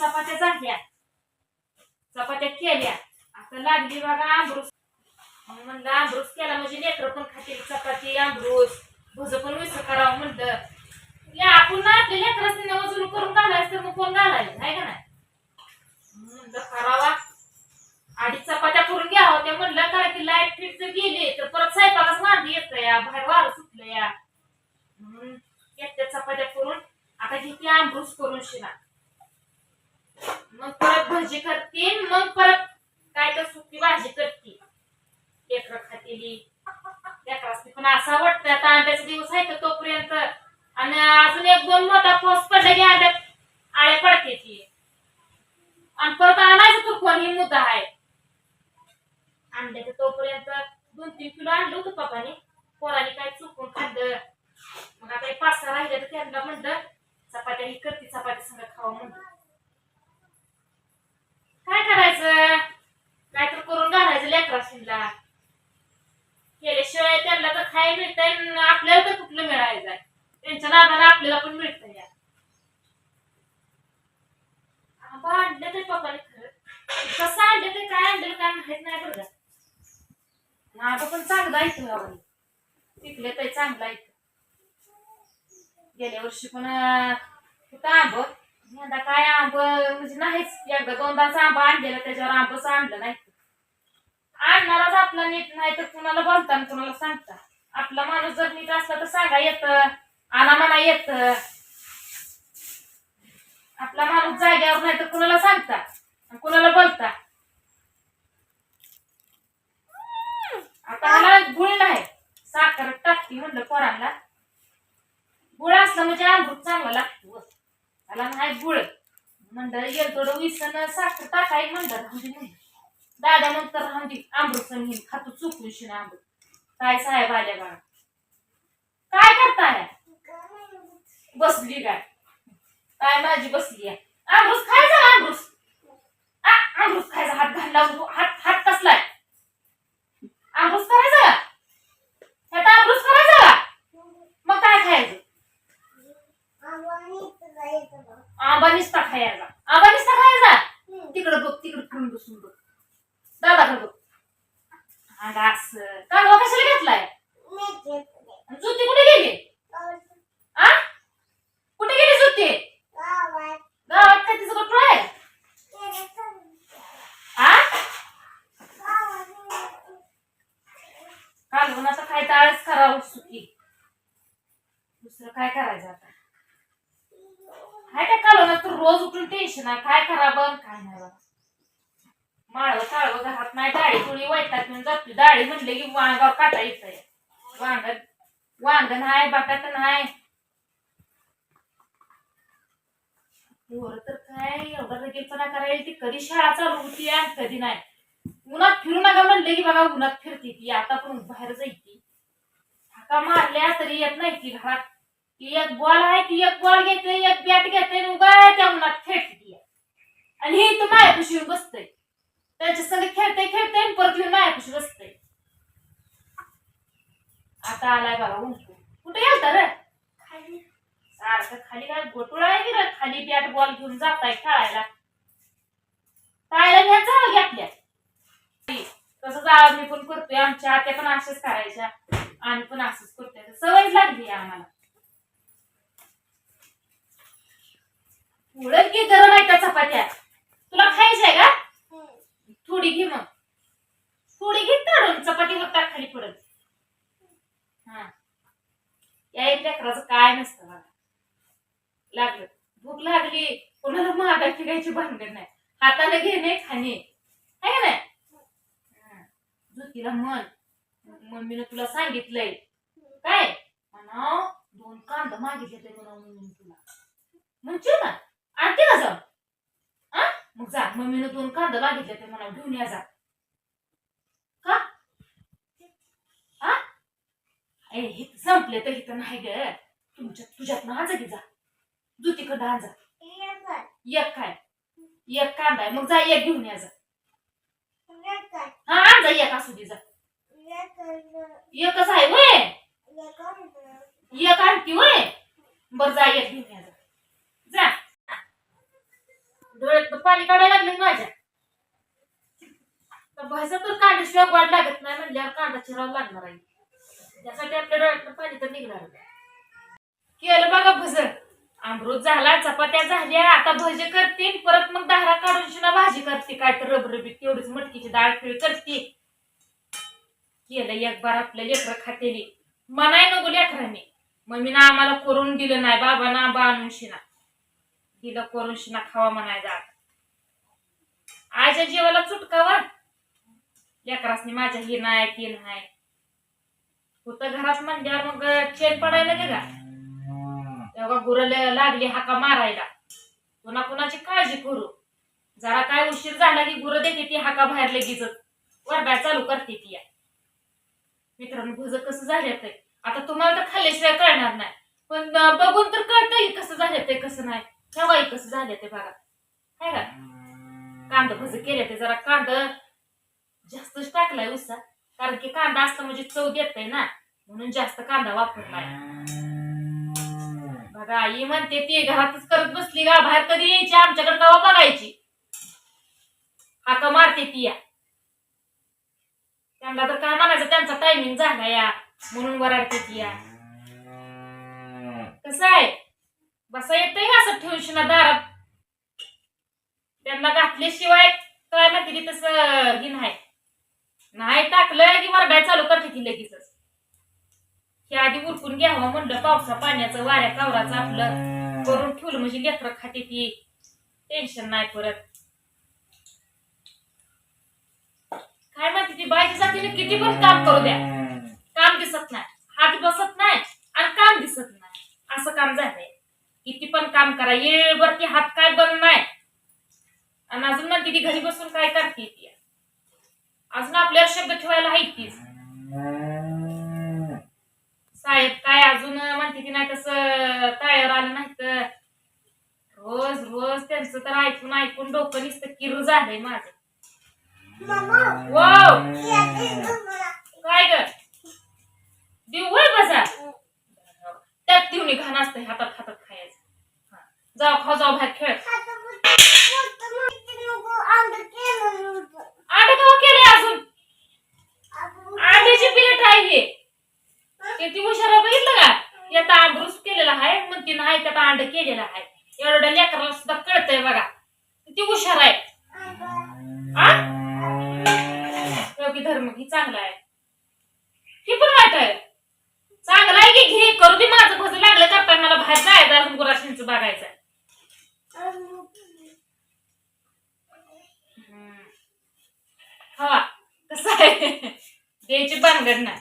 चपात्या झाल्या. चपात्या केल्या. आता लागली बघा आंबरूस म्हणलं आंबरूस केला म्हणजे लेकर पण खातील. चपाती आंबरूस भुज पण विसर करावं म्हणलं. या आपण ना आपल्या लेकरांनी वजून करून घालायचं तर मग कोण घालायचं नाही का नाही? म्हणलं करावा. आधी चपात्या करून घ्यावं ते म्हणलं कारण की लाइट फिट जर गेली तर परत स्वयंपाकच मांडी येत या बाहेर वारं सुटलं या म्हणून चपात्या करून. आता घेते आंबरूस करून शिना मग परत भजी करते मग परत काय तर सुकी भाजी करते. लेकर खातेली लेकरासनी पण असं वाटतं आता आंब्याचा दिवस आहे तर तोपर्यंत. आणि अजून एक दोन मोठा पाऊस पडला की आंब्यात आळे पडते ती. आणि परत आणायचं तू कोण ही मुद्दा आहे. आणल्याचं तोपर्यंत दोन तीन किलो आणलं होतं पप्पाने. पोराने काय चुकून खाल्लं. मग आता हे पाच सहा राहिले तर त्यांना म्हणलं चपात्या ही करते चपाती संग खावं म्हणलं काय करायचं काय तर करून घालायचं केल्याशिवाय त्यांना तर खायला मिळतंय आणि आपल्याला तर कुठलं मिळायचं त्यांच्या नादाला आपल्याला पण मिळतंय या आबा आणलं ते पप्पाने खरं? कसं आणलं ते काय आणलं काय माहीत नाही बरं. का पण चांगला आहे गावाला. पिकले तर चांगला आहे गेल्या वर्षी पण अं, आंब? यंदा काय आंब म्हणजे नाहीच. एकदा दोनदाच आंबा आणलेला त्याच्यावर आंबच आणलं नाही. आणणाराच आपला नीट नाही तर कुणाला बोलता आणि कुणाला सांगता. आपला माणूस जर नीट असला तर सांगा येत. आणा म्हणा येत. आपला माणूस जाग्यावर नाही तर कुणाला सांगता कुणाला बोलता? आता ह्याला गुळ नाही. साखर टाकते म्हणलं पोरांना. गुळ असला म्हणजे अमृत चांगला लागतो त्याला नाही गुळ. म्हणलं येल थोडं विसन साखर टाकाय म्हणलं. दादा नंतर राहून दे अमृत घेऊन खातो चुकून शिन अमृत काय साहेब आल्या बाळा काय करताय? बसली काय काय माझी बसली आहे? आंबूस खायचा आंबूस आ, खायचा हात घालला हात हात कसलाय अमृत करायचा ह्यात अमृत करायचा का? मग काय खायचं आंबा निसता खायचा आंबा निसता खायचा तिकडं बघ तिकडं फिरून बसून बघ दादाकडे बघ आंबा असं कांदा कशाला घेतलाय? जुती कुठे गेली? आ? कुठे गेली जुती? गावात. काय तिचं कुठं आहे? आ? कालवणाचं काय करावं सुकी. दुसरं काय करायचं आता? हाय त्या कालवणात तर रोज उठून टेन्शन आहे. काय करावं काय नाही बाबा माळव ताळव घरात नाही डाळी थोडी वैतात घेऊन जातो डाळी म्हणले की वांगावर काटायचं आहे वांग वांग नाही बटाट नाही. पोरं तर काय एवढा रगेलपणा करायला ती कधी शाळा चालू होती आणि कधी नाही. उन्हात फिरू नका म्हणले की बघा उन्हात फिरती ती. आता पण बाहेर जायची. हाका मारल्या तरी येत नाही ती घरात. ती एक बॉल आहे ती एक बॉल घेते एक बॅट घेते आणि उगा त्या उन्हात खेळते ती. आणि हे तर माया येऊन बसतंय त्यांच्या संग खेळते खेळते परत येऊन मायापाशी बसतंय आता आलाय बघा उंकू कुठे गेलता रे? सारखं खाली काय गोटुळा आहे की खाली बॅट बॉल घेऊन जाताय खेळायला. खेळायला घ्यायचं जावं घ्या आपल्या? तसं जावं मी पण करतोय. आमच्या आत्या पण असेच करायच्या. आणि पण असंच करतोय. सवयच लागली आम्हाला. उडत की गरम आहे त्या चपात्या? तुला खायचंय का? थोडी घे मग. थोडी घे काढून चपातीवर टाक खाली पडत हा. या एक लेकराचं काय नसतं लागलं. भूक लागली. कोणाला महागाय फिरायची भांडण नाही. हाताने घेणे खाणे. आहे का नाही? हा. ज्योतीला म्हण. मम्मीनं तुला सांगितलंय. काय? म्हणा दोन कांदा मागितले ते म्हणा मम्मीने तुला. म्हणशील ना आणते का जाऊ मग जा. मम्मीनं दोन कांदा मागितले ते म्हणा घेऊन या जा. का? हा ए हे संपले तर इथं नाही ग. तुमच्या तुझ्यात ना जा. की जा हा जा. एक काय? एक कांदा आहे. मग जा एक घेऊन या जा. हा जा एक असू दे जा. एकच आहे वय. एक आणती वय. बर जा एक घेऊन या जा जा डोळे पाणी काढायला लागले माझ्या तर भाज्या तर कांद्याशिवाय गोड लागत कांदा चिरावा लागणार आहे. त्यासाठी आपल्या डोळ्यातलं पाणी तर निघणार. केलं बघा भजन अमृत झाला चपात्या झाल्या आता भजे करते परत मग दारा काढून शिना भाजी करते. काय तर रबरबीत तेवढीच मटकीची डाळ फिळ करते. केलं एक बार आपल्या लेकरं खातेली. मनाय नको लेकरांनी. मम्मीनं आम्हाला करून दिलं नाही बाबा ना बा आणून शिना. दिलं करून शिना खावा म्हणाय जात आजच्या जेवाला चुटकावा. लेकरासनी माझ्या ही नाही ते नाही. होतं घरात म्हणल्यावर मग चेन पडायला गेला. तेव्हा गुरं लागली हाका मारायला. पुन्हा कुणाची काळजी करू? जरा काय उशीर झाला की गुरं देते ती हाका बाहेर लगेच वरडाय चालू करते ती या. मित्रांनो भुज कसं झाले ते? आता तुम्हाला तर खाल्ल्याशिवाय कळणार नाही. पण बघून तर कळतंय कसं झाले ते कसं नाही. तेव्हाही कसं झाले ते बघा. काय का? कांद भज केले ते जरा कांद जास्तच टाकलाय उसा कारण की कांदा असला म्हणजे चव देत ना म्हणून जास्त कांदा वापरलाय. बघा आई म्हणते ती घरातच करत बसली का? बाहेर कधी यायची? आमच्याकडे कवा बघायची? हाका मारते ती या. त्यांना तर काय म्हणायचं? त्यांचा टायमिंग झाला या म्हणून वराडते ती या. कसं आहे? बसा येतंय का असं ठेवशी ना दारात? त्यांना घातल्याशिवाय काय म्हणते तसं हे नाही. नाही टाकलं की वरडाय चालू करते ती लगेचच. हे आधी उरकून घ्यावं हो म्हणलं पावसा पाण्याचं वाऱ्या कावराचं आपलं. करून ठेवलं म्हणजे लेकरं खाते ती. टेन्शन नाही परत. काय माहिती ती बायच्या जातीने किती पण काम करू द्या. काम दिसत नाही. हात बसत नाही आणि काम दिसत नाही. असं काम झालंय. किती पण काम करा. येळवरती हात काय बंद नाही. आणि अजून म्हणते ती घरी बसून काय करते ती. अजून आपल्यावर शब्द ठेवायला आहे तीच. साहेब काय अजून म्हणते की नाही तसं ताळ्यावर आलं नाही तर रोज रोज त्यांचं तर ऐकून ऐकून डोकं नुसतं किरू झालंय माझं. काय ग? देऊ बसा त्यात देऊन घाण असतं हातात हातात खायचं. जाऊ खा जाऊ बाहेर खेळ अंडे केव्हा केले अजून अंड्याची प्लेट आहे हे किती हुशार आहे बघितलं का यात आंबरूस केलेला आहे मग ती नाही त्यात आहे. एवढ्या लेकराला सुद्धा कळतंय बघा. किती हुशार आहे. योगी धर्म ही चांगला आहे. हे पण वाईट आहे. चांगला आहे की घे करू दे माझं भज लागलं तर मला बाहेर जायचं अजून गुराशींच बघायचं हवा कसं आहे? द्यायची भानगड नाही.